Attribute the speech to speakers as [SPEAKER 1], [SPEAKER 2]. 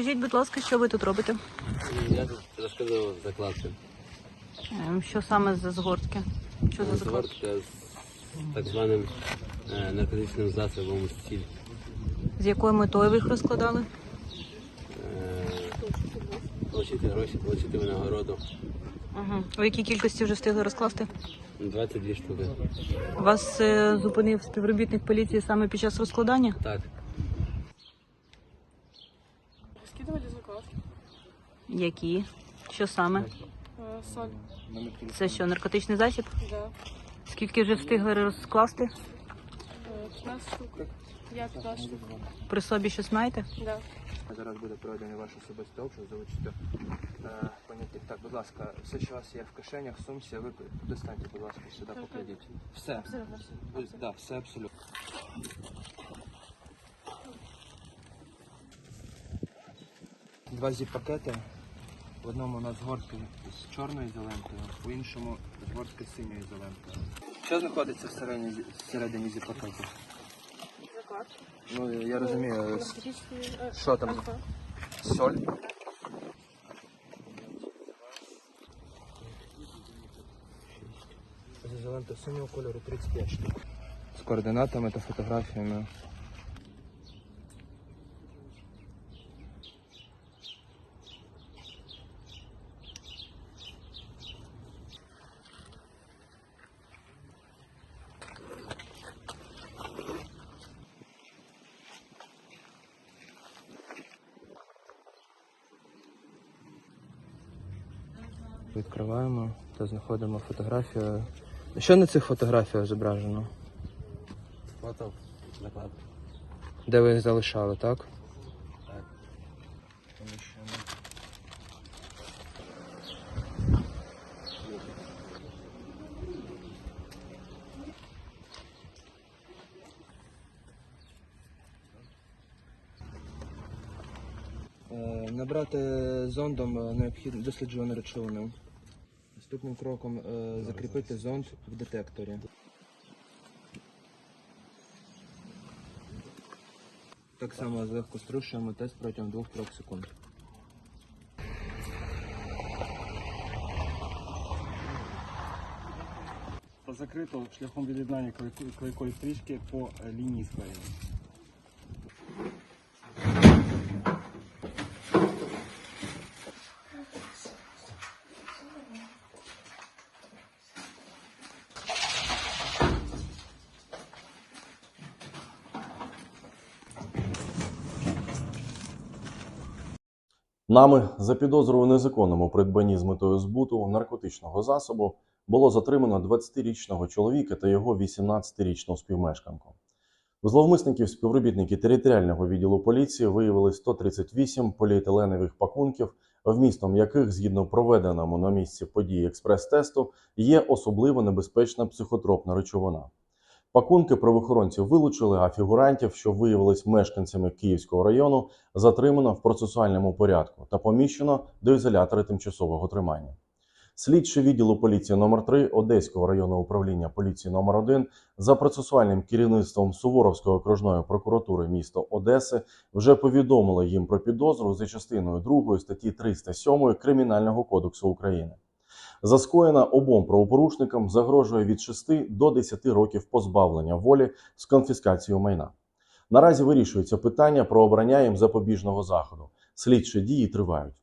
[SPEAKER 1] Скажіть, будь ласка, що ви тут робите?
[SPEAKER 2] Я тут розказував закладки.
[SPEAKER 1] Ем, Що саме за згортки? Що за закладки?
[SPEAKER 2] Згортка з так званим е, наркотичним засобом стіль.
[SPEAKER 1] З якою метою ви їх розкладали?
[SPEAKER 2] Е, Отримати гроші, отримати винагороду.
[SPEAKER 1] Угу. У якій кількості вже встигли розкласти?
[SPEAKER 2] 22 штуки.
[SPEAKER 1] Вас е, зупинив співробітник поліції саме під час розкладання?
[SPEAKER 2] Так.
[SPEAKER 3] Скидывали закладки.
[SPEAKER 1] Які? Що саме?
[SPEAKER 3] Э, соль.
[SPEAKER 1] Це що, наркотичний засіб?
[SPEAKER 3] Да.
[SPEAKER 1] Скільки вже встигли розкласти?
[SPEAKER 3] Э, 15 штук. Я 15 штук.
[SPEAKER 1] При собі щось маєте?
[SPEAKER 3] Да.
[SPEAKER 4] Зараз буде проведений ваш особистий обшук за участю е. Так, будь ласка, все, що у вас є в кишенях, в сумці, ви достаньте, будь ласка, сюди покладіть. Все.
[SPEAKER 3] Все.
[SPEAKER 4] Ви- Да, все абсолютно. Два зіп-пакети. В одному у нас згортки з чорною ізолентою, в іншому згортки з синьою ізолентою. Що знаходиться всередині, всередині?
[SPEAKER 3] Закладки.
[SPEAKER 4] Ну, я розумію,
[SPEAKER 3] э,
[SPEAKER 4] що там? соль. З ізолентою синього кольору 35 штук. З координатами та фотографіями. Відкриваємо та знаходимо фотографію. Що на цих фотографіях зображено?
[SPEAKER 2] Фото закладки.
[SPEAKER 4] Де ви їх залишали, так?
[SPEAKER 2] Так.
[SPEAKER 4] Набрати зондом е, необхідно досліджувану речовину. Наступним кроком е, закріпити зонд в детекторі. Так само злегко струшуємо тест протягом 2-3 секунд.
[SPEAKER 5] закрито шляхом від'єднання клейкої стрічки по е, лінії склеєння.
[SPEAKER 6] Нами за підозрою незаконному придбанні з метою збуту наркотичного засобу було затримано 20-річного чоловіка та його 18-річну співмешканку. У зловмисників співробітники територіального відділу поліції виявили 138 поліетиленових пакунків, вмістом яких, згідно проведеному на місці події експрес-тесту, є особливо небезпечна психотропна речовина. Пакунки правоохоронці вилучили, а фігурантів, що виявились мешканцями Київського району, затримано в процесуальному порядку та поміщено до ізолятора тимчасового тримання. Слідчий відділу поліції номер 3 Одеського районного управління поліції номер 1 за процесуальним керівництвом Суворовської окружної прокуратури міста Одеси вже повідомили їм про підозру за частиною 2 статті 307 Кримінального кодексу України. За скоєна обом правопорушникам загрожує від 6 до 10 років позбавлення волі з конфіскацією майна. Наразі вирішується питання про обрання їм запобіжного заходу. Слідчі дії тривають.